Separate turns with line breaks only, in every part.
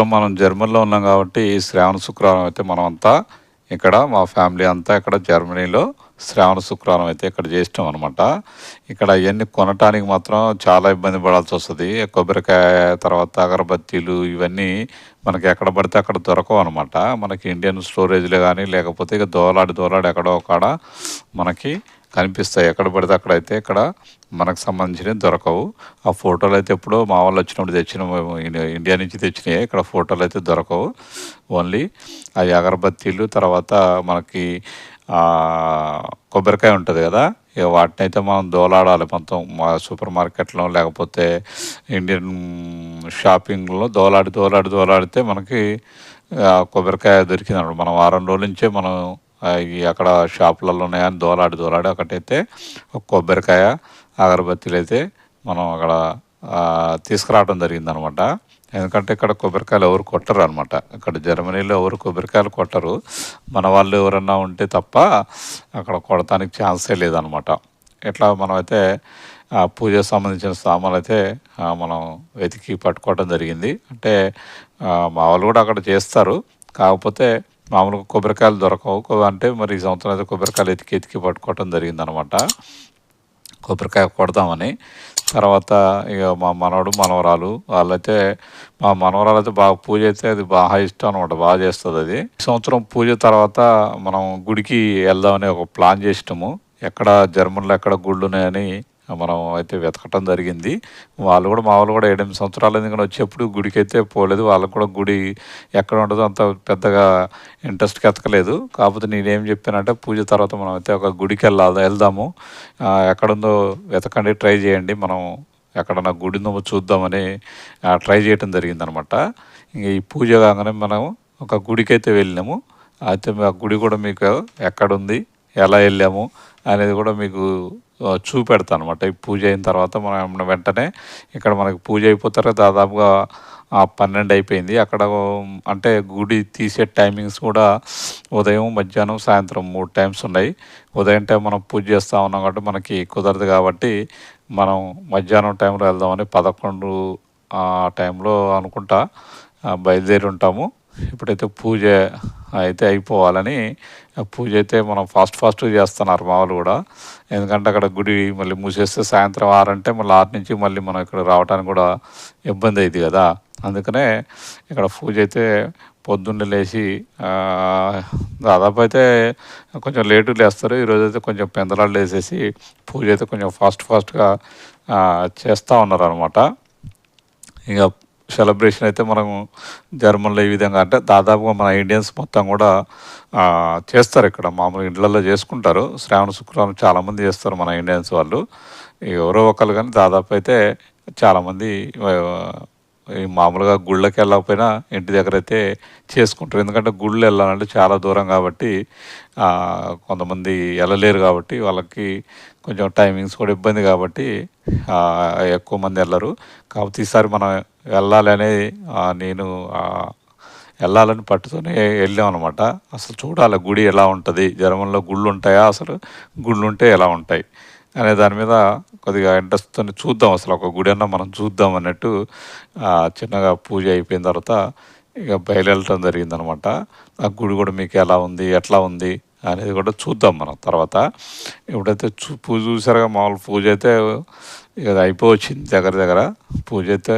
సంవత్సరం మనం జర్మనీలో ఉన్నాం కాబట్టి శ్రావణ శుక్రవారం అయితే మనం అంతా ఇక్కడ మా ఫ్యామిలీ అంతా ఇక్కడ జర్మనీలో శ్రావణ శుక్రవారం అయితే ఇక్కడ చేసినాం అనమాట ఇక్కడ అవన్నీ కొనటానికి మాత్రం చాలా ఇబ్బంది పడాల్సి వస్తుంది. కొబ్బరికాయ తర్వాత అగరబత్తీలు ఇవన్నీ మనకి ఎక్కడ పడితే అక్కడ దొరకవు అనమాట మనకి ఇండియన్ స్టోరేజ్లో కానీ లేకపోతే ఇక దోలాడి దోలాడి ఎక్కడో కాడ మనకి కనిపిస్తాయి. ఎక్కడ పడితే అక్కడ అయితే ఇక్కడ మనకు సంబంధించినవి దొరకవు. ఆ ఫోటోలు అయితే ఎప్పుడో మా వాళ్ళు వచ్చినప్పుడు తెచ్చిన ఇండియా నుంచి తెచ్చినాయి. ఇక్కడ ఫోటోలు అయితే దొరకవు. ఓన్లీ అవి అగరబత్తీలు తర్వాత మనకి కొబ్బరికాయ ఉంటుంది కదా. ఇక వాటిని అయితే మనం దోలాడాలి మొత్తం. మా సూపర్ మార్కెట్లో లేకపోతే ఇండియన్ షాపింగ్లో దోలాడి దోలాడి దోలాడితే మనకి కొబ్బరికాయ దొరికింది మనం వారం రోజుల నుంచే మనం అక్కడ షాపులలో ఉన్నాయని దోలాడి దోలాడి ఒకటైతే ఒక కొబ్బరికాయ అగరబత్తీలు అయితే మనం అక్కడ తీసుకురావడం జరిగింది అనమాట ఎందుకంటే ఇక్కడ కొబ్బరికాయలు ఎవరు కొట్టరు అనమాట ఇక్కడ జర్మనీలో ఎవరు కొబ్బరికాయలు కొట్టరు. మన వాళ్ళు ఎవరన్నా ఉంటే తప్ప అక్కడ కొడటానికి ఛాన్సే లేదనమాట. ఇట్లా మనమైతే ఆ పూజకు సంబంధించిన సామాన్లు అయితే మనం వెతికి పట్టుకోవడం జరిగింది. అంటే మా వాళ్ళు కూడా అక్కడ చేస్తారు. కాకపోతే మామూలుగా కొబ్బరికాయలు దొరకవు. అంటే మరి ఈ సంవత్సరం అయితే కొబ్బరికాయలు ఎతికి ఎతికి పట్టుకోవడం జరిగింది అనమాట కొబ్బరికాయ కొడదామని. తర్వాత ఇక మా మనవడు మనవరాలు వాళ్ళైతే మా మనవరాలు అయితే బాగా పూజ అయితే అది బాగా ఇష్టం అనమాట బాగా చేస్తుంది అది. సంవత్సరం పూజ తర్వాత మనం గుడికి వెళ్దామని ఒక ప్లాన్ చేసినాము. ఎక్కడ జర్మన్లో ఎక్కడ గుళ్ళు ఉన్నాయని మనం అయితే వెతకటం జరిగింది. వాళ్ళు కూడా మా వాళ్ళు కూడా ఏడెనిమిది సంవత్సరాలు ఎందుకంటే వచ్చేప్పుడు గుడికి అయితే పోలేదు. వాళ్ళకు కూడా గుడి ఎక్కడ ఉండదో అంత పెద్దగా ఇంట్రెస్ట్కి ఎతకలేదు. కాకపోతే నేనేం చెప్పానంటే పూజ తర్వాత మనం అయితే ఒక గుడికి వెళ్ళాలి వెళ్దాము ఎక్కడుందో వెతకండి ట్రై చేయండి. మనం ఎక్కడన్నా గుడి చూద్దామని ట్రై చేయటం జరిగిందనమాట. ఇంక ఈ పూజ కాగానే మనం ఒక గుడికి అయితే వెళ్ళినాము. అయితే ఆ గుడి కూడా మీకు ఎక్కడుంది? ఎలా వెళ్ళాము అనేది కూడా మీకు చూపెడతాను అనమాట ఈ పూజ అయిన తర్వాత మనం వెంటనే ఇక్కడ మనకి పూజ అయిపోతారు? దాదాపుగా పన్నెండు అయిపోయింది. అక్కడ అంటే గుడి తీసే టైమింగ్స్ కూడా ఉదయం మధ్యాహ్నం సాయంత్రం మూడు టైమ్స్ ఉన్నాయి. ఉదయం టైం మనం పూజ చేస్తూ ఉన్నాం కాబట్టి మనకి కుదరదు కాబట్టి మనం మధ్యాహ్నం టైంలో వెళ్దామని పదకొండు ఆ టైంలో అనుకుంటా బయలుదేరి ఉంటాము. ఇప్పుడైతే పూజ అయితే అయిపోవాలని పూజ అయితే మనం ఫాస్ట్ ఫాస్ట్ చేస్తున్నారు మా వాళ్ళు కూడా. ఎందుకంటే అక్కడ గుడి మళ్ళీ మూసేస్తే సాయంత్రం ఆరంటే మళ్ళీ ఆరు నుంచి మళ్ళీ మనం ఇక్కడ రావడానికి కూడా ఇబ్బంది అయింది కదా. అందుకనే ఇక్కడ పూజ అయితే పొద్దున్నే లేచి దాదాపు అయితే కొంచెం లేటు లేస్తారు. ఈరోజు అయితే కొంచెం పెందలాడు లేసేసి పూజ అయితే కొంచెం ఫాస్ట్ ఫాస్ట్గా చేస్తూ ఉన్నారు అనమాట ఇక సెలబ్రేషన్ అయితే మనము జర్మన్లో ఈ విధంగా అంటే దాదాపుగా మన ఇండియన్స్ మొత్తం కూడా చేస్తారు ఇక్కడ. మామూలు ఇండ్లలో చేసుకుంటారు. శ్రావణ శుక్రవారం చాలామంది చేస్తారు మన ఇండియన్స్ వాళ్ళు. ఎవరో ఒకరు కానీ దాదాపు అయితే చాలామంది మామూలుగా గుళ్ళకి వెళ్ళకపోయినా ఇంటి దగ్గర అయితే చేసుకుంటారు. ఎందుకంటే గుళ్ళు వెళ్ళాలంటే చాలా దూరం కాబట్టి కొంతమంది వెళ్ళలేరు కాబట్టి వాళ్ళకి కొంచెం టైమింగ్స్ కూడా ఇబ్బంది కాబట్టి ఎక్కువ మంది వెళ్ళరు. కాకపోతే ఈసారి మనం వెళ్ళాలి అనేది నేను వెళ్ళాలని పట్టుతోనే వెళ్ళాం అనమాట అసలు చూడాలి గుడి ఎలా ఉంటుంది జర్మన్లో గుళ్ళు ఉంటాయా? అసలు గుళ్ళు ఉంటే ఎలా ఉంటాయి? అనే దాని మీద కొద్దిగా ఇంట్రెస్ట్తో చూద్దాం అసలు ఒక గుడి అన్న మనం చూద్దాం అన్నట్టు చిన్నగా పూజ అయిపోయిన తర్వాత ఇక బయలుదేరటం జరిగిందనమాట. ఆ గుడి కూడా మీకు ఎలా ఉంది ఎట్లా ఉంది అనేది కూడా చూద్దాం మనం తర్వాత. ఇప్పుడైతే చూ పూజ చూసారుగా మామూలు పూజ అయితే ఇక అది అయిపోవచ్చింది దగ్గర దగ్గర. పూజ అయితే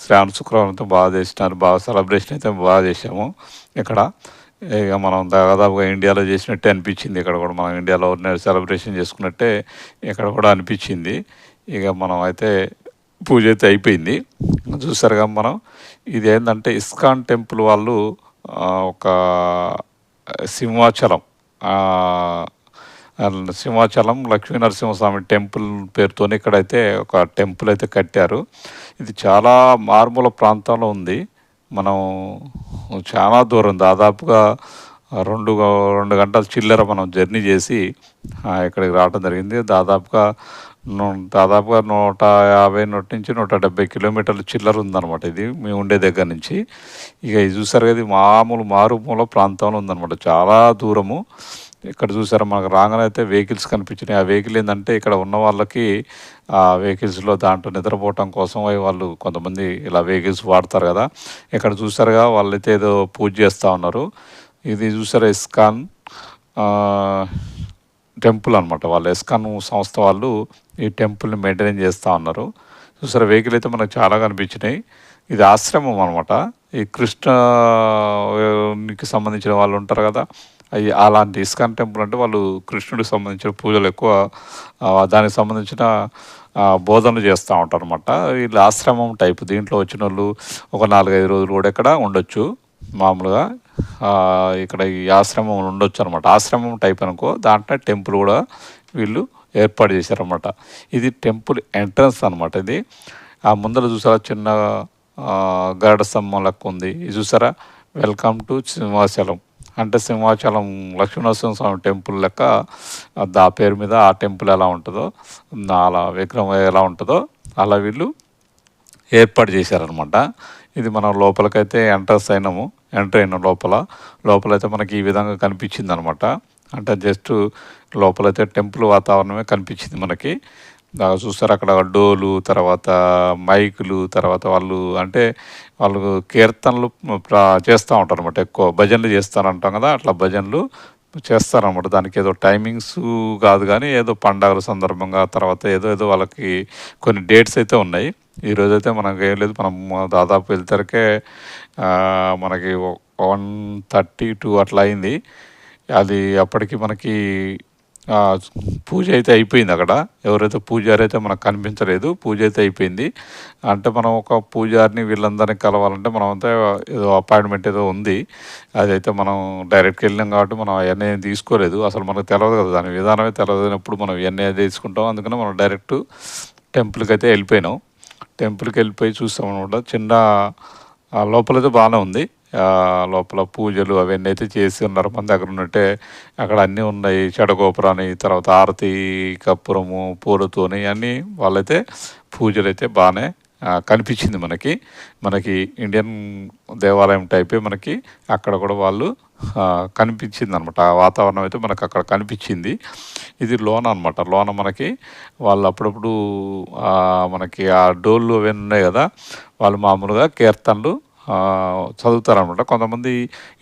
శ్రావణ శుక్రవారం అయితే బాగా చేసినారు బాగా సెలబ్రేషన్ అయితే బాగా చేసాము ఇక్కడ. ఇక మనం దాదాపుగా ఇండియాలో చేసినట్టే అనిపించింది. ఇక్కడ కూడా మనం ఇండియాలో సెలబ్రేషన్ చేసుకున్నట్టే ఇక్కడ కూడా అనిపించింది. ఇక మనం అయితే పూజ అయితే అయిపోయింది. చూసారుగా మనం ఇది ఏంటంటే ఇస్కాన్ టెంపుల్ వాళ్ళు ఒక సింహాచలం సింహాచలం లక్ష్మీ నరసింహస్వామి టెంపుల్ పేరుతోనే ఇక్కడైతే ఒక టెంపుల్ అయితే కట్టారు. ఇది చాలా మారుమూల ప్రాంతంలో ఉంది. మనం చాలా దూరం. దాదాపుగా రెండు రెండు గంటల చిల్లర మనం జర్నీ చేసి ఇక్కడికి రావడం జరిగింది. దాదాపుగా దాదాపుగా నూట యాభై నూట నుంచి నూట డెబ్బై కిలోమీటర్ల చిల్లర ఉందన్నమాట ఇది. మేము ఉండే దగ్గర నుంచి. ఇక ఇది చూసారు కదా ఇది మామూలు మారుమూల ప్రాంతంలో ఉందన్నమాట. చాలా దూరము. ఇక్కడ చూసారు మనకు రాగానే అయితే వెహికల్స్ కనిపించినాయి. ఆ వెహికల్ ఏంటంటే ఇక్కడ ఉన్న వాళ్ళకి ఆ వెహికల్స్లో దాంట్లో నిద్రపోవటం కోసం అవి వాళ్ళు కొంతమంది ఇలా వెహికల్స్ వాడతారు కదా. ఇక్కడ చూసారుగా వాళ్ళైతే ఏదో పూజ చేస్తూ ఉన్నారు. ఇది చూసారా ఇస్కాన్? టెంపుల్ అనమాట వాళ్ళు. ఎస్కాన్ సంస్థ వాళ్ళు ఈ టెంపుల్ని మెయింటైన్ చేస్తూ ఉన్నారు. చూసారా వెహికల్ అయితే మనకు చాలా కనిపించినాయి. ఇది ఆశ్రమం అనమాట ఈ కృష్ణకి సంబంధించిన వాళ్ళు ఉంటారు కదా. అవి అలాంటి ఇస్కాన్ టెంపుల్ అంటే వాళ్ళు కృష్ణుడికి సంబంధించిన పూజలు ఎక్కువ దానికి సంబంధించిన బోధనలు చేస్తూ ఉంటారు అనమాట వీళ్ళు ఆశ్రమం టైప్ దీంట్లో వచ్చిన వాళ్ళు ఒక నాలుగైదు రోజులు కూడా ఇక్కడ ఉండొచ్చు మామూలుగా. ఇక్కడ ఈ ఆశ్రమం ఉండొచ్చు అనమాట ఆశ్రమం టైప్ అనుకో దాంట్లో టెంపుల్ కూడా వీళ్ళు ఏర్పాటు చేశారన్నమాట. ఇది టెంపుల్ ఎంట్రన్స్ అనమాట ఇది. ఆ ముందర చూసారా చిన్న ఆ, గరుడ స్తంభం లెక్క ఉంది. ఇది చూసారా? Welcome to Simhachalam. అంటే సింహాచలం లక్ష్మీనరసింహ స్వామి టెంపుల్ లెక్క ఆ దా పేరు మీద ఆ టెంపుల్ ఎలా ఉంటుందో అలా విగ్రహం ఎలా ఉంటుందో అలా వీళ్ళు ఏర్పాటు చేశారనమాట ఇది మనం లోపలికైతే ఎంటర్స్ అయినాము ఎంటర్ అయిన లోపల. లోపలైతే మనకి ఈ విధంగా కనిపించింది అనమాట అంటే జస్ట్ లోపలైతే టెంపుల్ వాతావరణమే కనిపించింది మనకి. చూస్తారు. అక్కడ డోలు తర్వాత మైకులు తర్వాత వాళ్ళు అంటే వాళ్ళు కీర్తనలు చేస్తూ ఉంటారు అనమాట ఎక్కువ. భజనలు చేస్తారంటాం కదా అట్లా భజనలు చేస్తారన్నమాట. దానికి ఏదో టైమింగ్స్ కాదు కానీ ఏదో పండగల సందర్భంగా తర్వాత ఏదో ఏదో వాళ్ళకి కొన్ని డేట్స్ అయితే ఉన్నాయి. ఈరోజు అయితే మనకి ఏం లేదు. మనం దాదాపు వెళ్తారకే మనకి వన్ థర్టీ టూ అట్లా అయింది. అది అప్పటికి మనకి పూజ అయితే అయిపోయింది అక్కడ. ఎవరైతే పూజారి అయితే మనకు కనిపించలేదు పూజ అయితే అయిపోయింది. అంటే మనం ఒక పూజారిని వీళ్ళందరినీ కలవాలంటే మనం అంతా ఏదో అపాయింట్మెంట్ ఏదో ఉంది. అదైతే మనం డైరెక్ట్కి వెళ్ళినాం కాబట్టి మనం అవన్నీ తీసుకోలేదు. అసలు మనకు తెలియదు కదా దాని విధానమే తెలియనప్పుడు మనం ఇవన్నీ తీసుకుంటాం. అందుకని మనం డైరెక్ట్ టెంపుల్కి అయితే వెళ్ళిపోయినాం. టెంపుల్కి వెళ్ళిపోయి చూస్తాం అనమాట చిన్న లోపలైతే బాగానే ఉంది. లోపల పూజలు అవన్నీ అయితే చేసి ఉన్నారు. మన దగ్గర ఉన్నట్టే అక్కడ అన్నీ ఉన్నాయి. చెడగోపురాన్ని తర్వాత ఆరతి కప్పురము పూలతోని అన్నీ వాళ్ళైతే పూజలు అయితే బాగానే కనిపించింది మనకి. మనకి ఇండియన్ దేవాలయం టైపే మనకి అక్కడ కూడా వాళ్ళు కనిపించింది అనమాట ఆ వాతావరణం అయితే మనకు అక్కడ కనిపించింది. ఇది లోన అనమాట. లోన మనకి వాళ్ళు అప్పుడప్పుడు మనకి ఆ డోళ్ళు అవన్నీ ఉన్నాయి కదా వాళ్ళు మామూలుగా కీర్తనలు చదువుతారనమాట కొంతమంది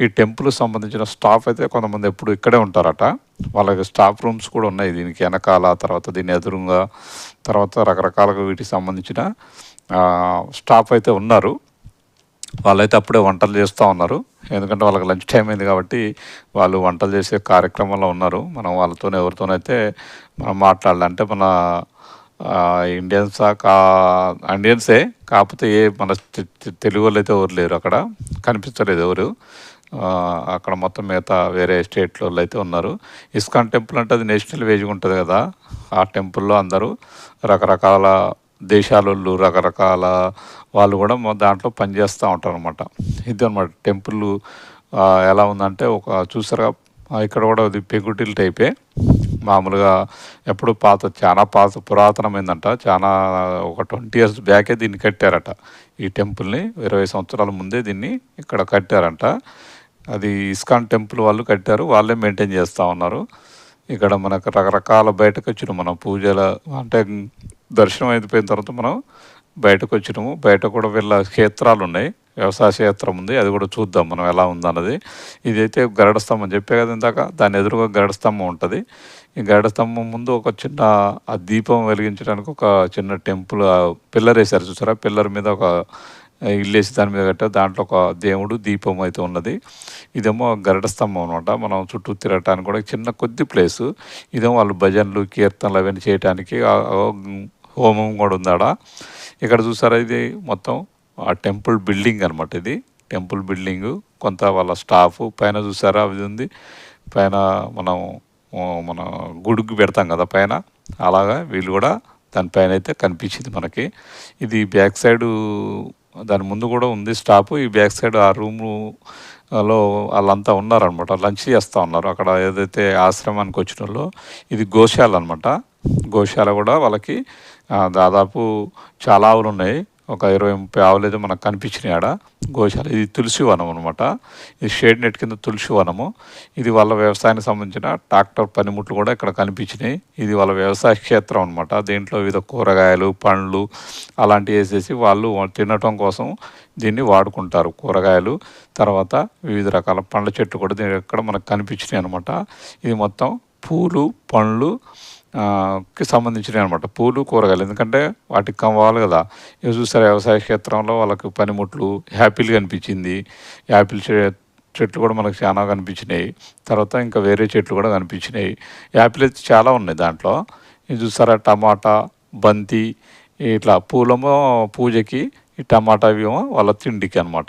ఈ టెంపుల్ సంబంధించిన స్టాఫ్ అయితే కొంతమంది ఎప్పుడు ఇక్కడే ఉంటారట. వాళ్ళకి స్టాఫ్ రూమ్స్ కూడా ఉన్నాయి దీనికి వెనకాల తర్వాత దీని ఎదురుగా తర్వాత రకరకాలుగా వీటికి సంబంధించిన స్టాఫ్ అయితే ఉన్నారు. వాళ్ళైతే అప్పుడే వంటలు చేస్తూ ఉన్నారు. ఎందుకంటే వాళ్ళకి లంచ్ టైం అయింది కాబట్టి వాళ్ళు వంటలు చేసే కార్యక్రమంలో ఉన్నారు. మనం వాళ్ళతో ఎవరితోనైతే మనం మాట్లాడాలంటే మన ఇండియన్సా కా ఇండియన్సే కాకపోతే ఏ మన తెలుగు వాళ్ళు అయితే ఎవరు లేరు అక్కడ. కనిపించలేదు ఎవరు. అక్కడ మొత్తం మిగతా వేరే స్టేట్లో అయితే ఉన్నారు. ఇస్కాన్ టెంపుల్ అంటే అది నేషనల్ వేజ్గా ఉంటుంది కదా. ఆ టెంపుల్లో అందరూ రకరకాల దేశాల రకరకాల వాళ్ళు కూడా దాంట్లో పనిచేస్తూ ఉంటారు అనమాట ఇది అనమాట టెంపుల్ ఎలా ఉందంటే ఒక చూసారుగా ఇక్కడ కూడా అది పెగుటిల్ టైపే. మామూలుగా ఎప్పుడు పాత చాలా పాత పురాతనమైందంట. చాలా ఒక ట్వంటీ ఇయర్స్ బ్యాకే దీన్ని కట్టారట. ఈ టెంపుల్ని ఇరవై సంవత్సరాల ముందే దీన్ని ఇక్కడ కట్టారంట. అది ఇస్కాన్ టెంపుల్ వాళ్ళు కట్టారు. వాళ్ళే మెయింటైన్ చేస్తూ ఉన్నారు. ఇక్కడ మనకు రకరకాల బయటకు వచ్చిన మనం పూజల అంటే దర్శనం అయిపోయిన తర్వాత మనం బయటకు వచ్చినాము. బయట కూడా వీళ్ళ క్షేత్రాలు ఉన్నాయి. వ్యవసాయ క్షేత్రం ఉంది. అది కూడా చూద్దాం మనం ఎలా ఉందన్నది. ఇదైతే గరుడ స్తంభం. చెప్పే కదా ఇందాక దాని ఎదురుగా గరుడ స్తంభం ఉంటుంది. ఈ గరుడ స్తంభం ముందు ఒక చిన్న ఆ దీపం వెలిగించడానికి ఒక చిన్న టెంపుల్ పిల్లర్ వేశారు చూసారా? పిల్లర్ మీద ఒక ఇల్లు వేసి దాని మీద కట్టారు. దాంట్లో ఒక దేవుడు దీపం అయితే ఉన్నది. ఇదేమో గరడ స్తంభం అనమాట మనం చుట్టూ తిరగటానికి కూడా చిన్న కొద్ది ప్లేసు. ఇదేమో వాళ్ళు భజనలు కీర్తనలు అవన్నీ చేయటానికి హోమం కూడా ఉందాడ. ఇక్కడ చూసారా ఇది మొత్తం? ఆ టెంపుల్ బిల్డింగ్ అనమాట ఇది. Temple building. కొంత వాళ్ళ స్టాఫ్. పైన చూసారా? అది ఉంది. పైన మనం మన గుడికి పెడతాం కదా పైన అలాగా వీళ్ళు కూడా దానిపైన అయితే కనిపించింది మనకి. ఇది బ్యాక్ సైడ్ దాని ముందు కూడా ఉంది స్టాప్. ఈ బ్యాక్ సైడ్ ఆ రూము లో వాళ్ళంతా ఉన్నారనమాట లంచ్ చేస్తూ ఉన్నారు అక్కడ ఏదైతే ఆశ్రమానికి వచ్చిన వాళ్ళు. ఇది గోశాల అనమాట గోశాల కూడా వాళ్ళకి దాదాపు చాలా ఆవులు ఉన్నాయి. ఒక ఇరవై ముప్పై ఆవులు అయితే మనకు కనిపించినాయి ఆడ. గోశాల. ఇది తులసి వనం అనమాట ఇది షేడ్ నెట్ కింద తులసి వనము. ఇది వాళ్ళ వ్యవసాయానికి సంబంధించిన ట్రాక్టర్ పనిముట్లు కూడా ఇక్కడ కనిపించినాయి. ఇది వాళ్ళ వ్యవసాయ క్షేత్రం అనమాట దీంట్లో వివిధ కూరగాయలు పండ్లు అలాంటివి వేసేసి వాళ్ళు తినటం కోసం దీన్ని వాడుకుంటారు కూరగాయలు. తర్వాత వివిధ రకాల పండ్ల చెట్లు కూడా దీని ఇక్కడ మనకు కనిపించినాయి అనమాట ఇది మొత్తం పూలు పండ్లు కి సంబంధించినవి అనమాట పూలు కూరగాయలు. ఎందుకంటే వాటికి కావాలి కదా. ఇవి చూసారు వ్యవసాయ క్షేత్రంలో వాళ్ళకి పనిముట్లు యాపిల్ కనిపించింది యాపిల్ చె- చెట్లు కూడా మనకు చాలా కనిపించినాయి. తర్వాత ఇంకా వేరే చెట్లు కూడా కనిపించినాయి. యాపిల్ అయితే చాలా ఉన్నాయి దాంట్లో. ఇది చూసారా టమాటా బంతి ఇట్లా పూలమో పూజకి ఈ టమాటా ఏమో వాళ్ళ తిండికి అనమాట